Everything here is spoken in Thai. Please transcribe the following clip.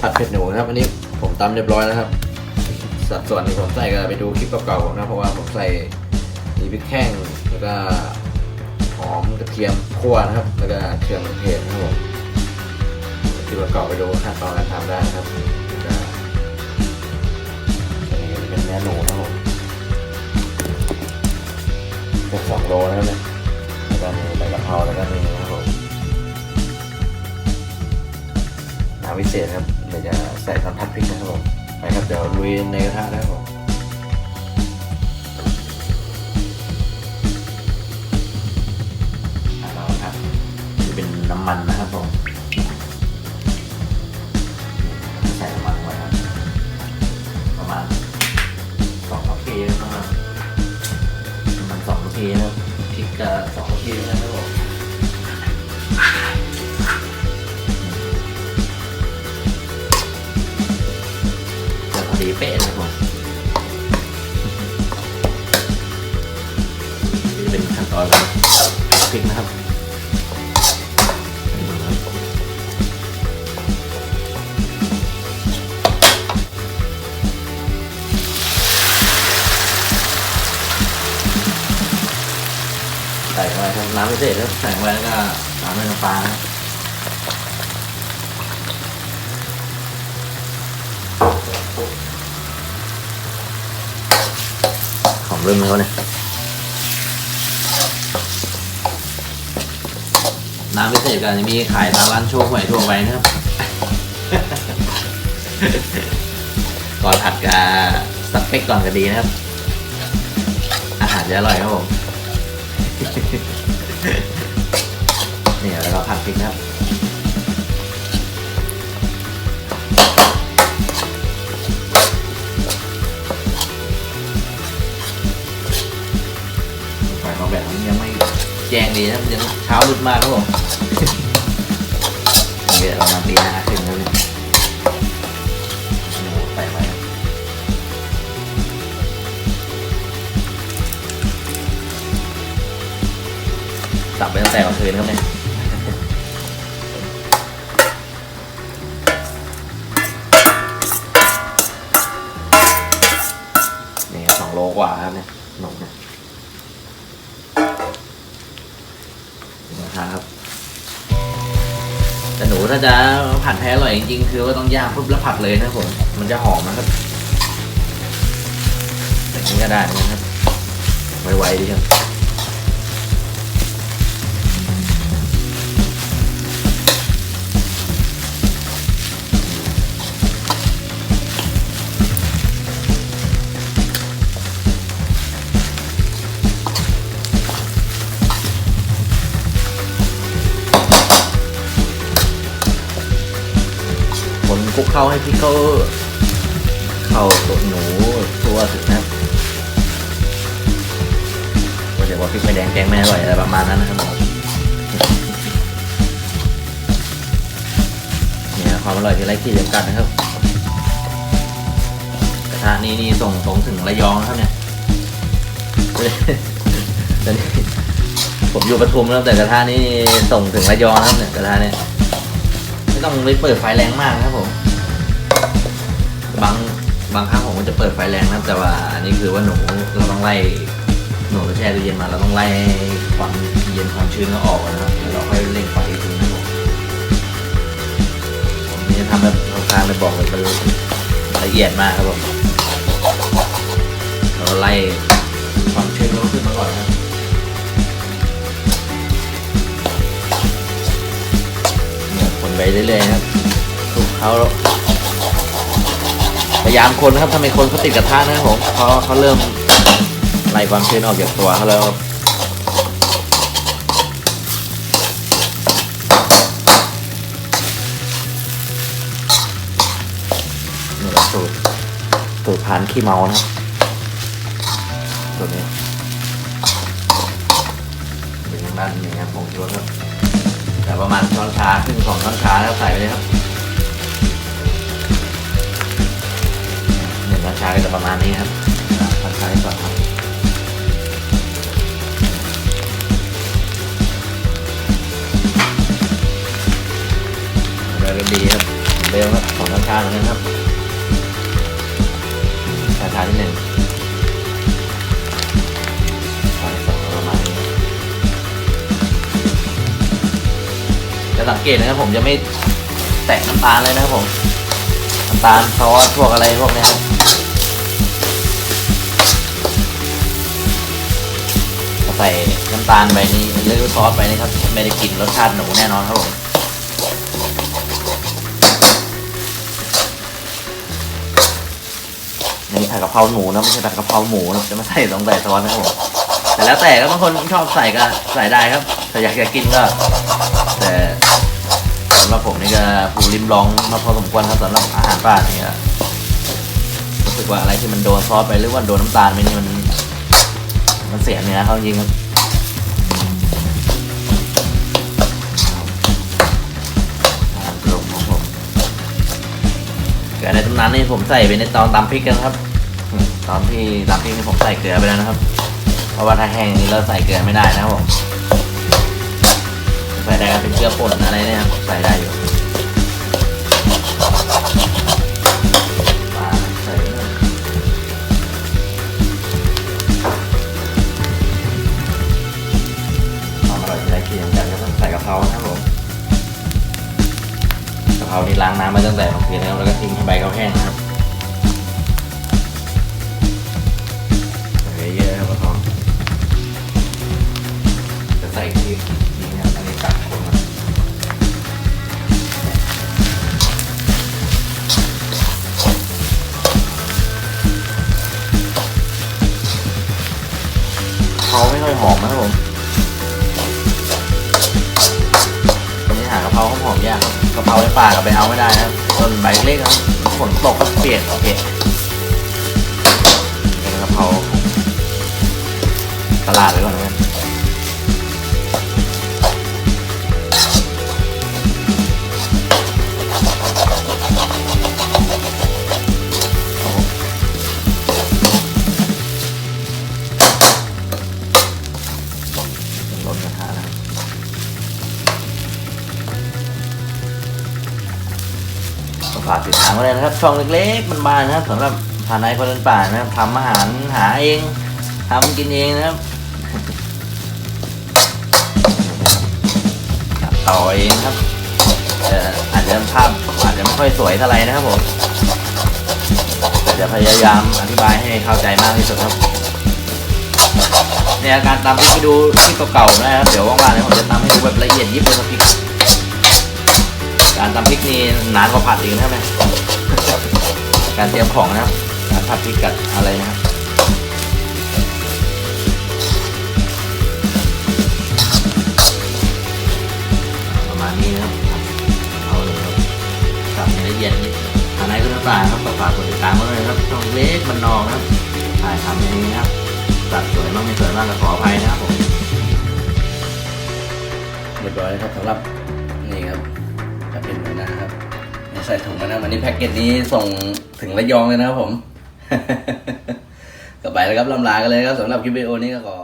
ผัดเผ็ดหนูนะครับ อันนี้ผมตำเรียบร้อยแล้วครับ สัดส่วนที่ผมใส่ก็ไปดูคลิปเก่าๆผมนะเพราะว่าผมใส่มีพริกแห้งแล้วก็หอมกระเทียมคั่วนะครับ แล้วก็เครื่องเทศนะครับผมคลิปเก่าๆไปดูขั้นตอนการทำได้นะครับแล้วก็อันนี้เป็นเนื้อหนูนะครับผมเกือบสองโลนะครับเนี่ยแล้วก็มีใบกะเพราแล้วก็มีนะครับผมน้ำพิเศษครับ ใส่ตอนทัดพริกนะครับผมไปครับเดี๋ยวลุยในกระทะนะครับผมอะเรครับนี่เป็นน้ำมันนะครับผมใส่น้ำมันไว้ครับประมาณสองนาทีนะครับมันสองนาทีนะครับ เป็นขั้นตอนการพริกนะครับใส่ไว้ครับน้ำพิเศษแล้วใส่ไว้แล้วก็ตามด้วยน้ำปลานะหอมเริ่มแล้วเนี่ย น้ำพิเศษก็จะมีขายตามร้านโชว์หวยทั่วไปนะครับ ก่อนผัดกับสเปกก่อนก็ดีนะครับ อาหารจะอร่อยครับผมนี่แล้วก็ผัดพริกนะครับ ยังเช้ามืดมากครับผมเดี๋ยวเรามาตีหน้าขึ้นแล้วเนี่ยไปไปสับไปตั้งแต่เมื่อคืนครับเนี่ยนี่สองโลกว่าครับเนี่ยหนมเนี่ย ถ้าจะผัดแท้อร่อยจริงๆคือว่าต้องย่างปุ๊บแล้วผัดเลยนะผม มันจะหอมนะครับแบบนี้ก็ได้นะครับ ไวๆดีครับ เข้าให้พริกเขาเข้าตัวหนูตัวถึงนะครับก็จะว่าพริกไม่แดงแกงไม่อร่อยอะไรประมาณนั้นนะครับผมเนี่ยความอร่อยที่ไร้ขีดจำกัดนะครับกระทะนี้นี่ส่งตรงถึงระยองนะครับเนี่ยตอนนี้ผมอยู่ปทุมแล้วแต่กระทะนี้ส่งถึงระยองนะครับเนี่ยกระทะเนี่ยไม่ต้องไปเปิดไฟแรงมากครับผม บางบางครั้งผมก็จะเปิดไฟแรงนะแต่ว่าอันนี้คือว่าหนูเราต้องไล่หนูเราแช่ตู้เย็นมาเราต้องไล่ความเย็นความชื้นก็ออกนะครับแล้วเราค่อยเร่งไฟอีกทีนะผมผมนี่จะทำแบบทางการเลยบอกเลยมันละเอียดมากครับผมเราไล่ความชื้นเขาขึ้นมาก่อนนะครับเนี่ยคนไปเรื่อยๆครับทุกเขา พยายามคนนะครับทำไมคนเขาติดกระทะนะครับผมเพราะเขาเริ่มไล่ความชื้นออกจากตัวเขาแล้วนี่แหละสูตรสูตรผ่านขี้เมานะครับตัวนี้เป็นทางด้านนี้ครับผมคิดว่าครับแต่ประมาณช้อนชาครึ่งของช้อนชาแล้วใส่ไปเลยครับ ก็จะประมาณนี้ครับช้อนชาที่องครับดีครับเหมือนเดิมครับของราคาเหมือนกันครับราคาที่หนึ่งราคาที่สองประมาณนี้จะสังเกตนะครับผมจะไม่แตะน้ำตาลเลยนะครับผมน้ำตาลซอสพวกอะไรพวกนี้ครับ ใส่น้ำตาลไปนี่หรือซอสไปนี่ครับไม่ได้กลิ่นรสชาติหนูแน่นอนครับผมนี่ผัดกะเพราหมูนะไม่ใช่ผัดกะเพราหมูนะจะมาใส่ต้องใส่ซอสนะครับผมแต่แล้วแต่ก็บางคนชอบใส่ก็ใส่ได้ครับถ้าอยากจะกินก็ แต่สำหรับผมนี่ก็ผูริมลองมาพอสมควรครับสำหรับอาหารป่าอย่างเงี้ยรู้สึกว่าอะไรที่มันโดนซอสไปหรือว่าโดนน้ำตาลไปนี่มัน มันเสียเนื้อเขาจริงครับกลมของผมเกลือในตำนานนี่ผมใส่ไปในตอนตำพริกกันครับ ตอนที่ตำพริกนี่ผมใส่เกลือไปแล้วนะครับ เพราะว่าถ้าแห้งนี่เราใส่เกลือไม่ได้นะครับผมใส่ได้ก็เป็นเกลือป่นอะไรเนี่ยใส่ได้อยู่ เพราครับผมกะเพรานี่ล้างน้ำมาตั้งแต่บางทีนะครับแล้วก็ทิ้งให้ใบเขาแห้งนะครับใส่เยอะๆครับกะเพราจะใส่ที่นี่นะครับอันนี้ตัดคนมาเขาไม่ค่อยหอมนะครับผม อันนี้หาเขาหอมยากครับกะเพราในป่าก็ไปเอาไม่ได้นะครับต้นใบเล็กครับฝนตกก็เปียกโอเคเป็นกะเพราตลาดไปก่อน ฝากติดตามไว้เลยนะครับ ช่องเล็กๆมันบานๆนะครับสำหรับฐานายคนเดินป่านะครับทำอาหารหาเองทำกินเองนะครับต่อเองครับอาจจะภาพอาจจะไม่ค่อยสวยเท่าไหร่นะครับผมแต่จะพยายามอธิบายให้เข้าใจมากที่สุดครับในอาการตามที่ไปดูที่เก่าๆนะครับ เดี๋ยวว่างๆเดี๋ยวผมจะตามให้ดูแบบละเอียดยิบเลยครับพี่ การตำพริกนี่นานกว่าผัดอีกนะครับการเตรียมของนะครับการผัดพริกกับอะไรนะครับประมาณนี้นะครับเอาเลยครับทำให้ละเอียดนิดอันไหนก็ต่าครับฝากกดติดตามไว้เลยครับช่องเล็กมันนองครับถ่ายทำอย่างนี้นะครับตัดสวยมากไม่สวยมากก็ขออภัยนะครับผมเรียบร้อยครับสำหรับ ใส่ถุงมานะวันนี้แพ็กเกจนี้ส่งถึงระยองเลยนะครับผมกับไปแล้วครับลำลากันเลยครับสำหรับคลิปวิดีโอนี้ก็ขอ